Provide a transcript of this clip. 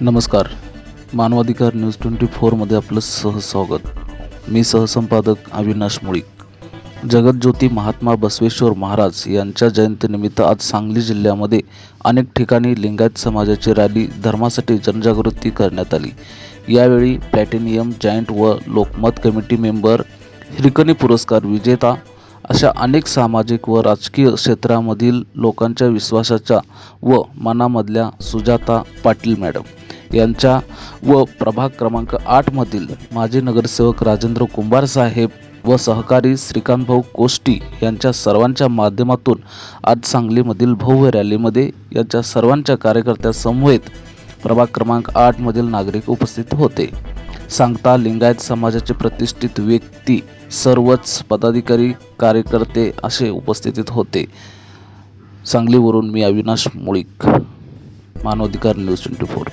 नमस्कार. मानवाधिकार news twenty फोरमध्ये आपलं सहस्वागत मी सहसंपादक अविनाश मुळीक. जगतज्योती महात्मा बसवेश्वर महाराज यांच्या जयंतीनिमित्त आज सांगली जिल्ह्यामध्ये अनेक ठिकाणी लिंगायत समाजाची रॅली धर्मासाठी जनजागृती करण्यात आली. यावेळी प्लॅटिनियम जायंट व लोकमत कमिटी मेंबर हिरकणी पुरस्कार विजेता अशा अनेक सामाजिक व राजकीय क्षेत्रामधील लोकांच्या विश्वासाच्या व मनामधल्या सुजाता पाटील मॅडम. यांच्या व प्रभाग क्रमांक आठमधील माजी नगरसेवक राजेंद्र कुंभार साहेब व सहकारी श्रीकांतभाऊ कोष्टी यांच्या सर्वांच्या माध्यमातून आज सांगलीमधील भव्य रॅलीमध्ये यांच्या सर्वांच्या कार्यकर्त्यासमवेत प्रभाग क्रमांक आठमधील नागरिक उपस्थित होते. सांगता लिंगायत समाजाचे प्रतिष्ठित व्यक्ती सर्वच पदाधिकारी कार्यकर्ते असे उपस्थितीत होते. सांगलीवरून मी अविनाश मुळीक मानवाधिकार न्यूज ट्वेंटी फोर.